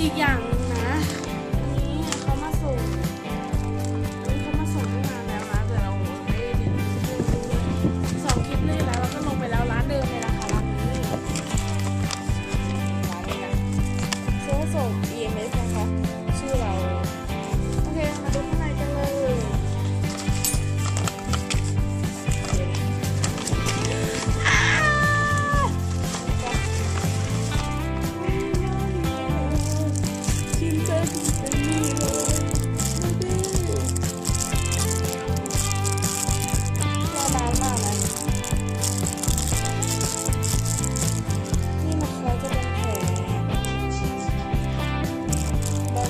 อีกอย่างนะอันนี้เขามาส่งอีเขามาส่งตั้งาแล้วนะแต่เราไม่ด้ดูสองคลิปเลยแล้วเราก็ลงไปแล้วร้านเดิมเนรานนี้านนี้โซ่ส่ง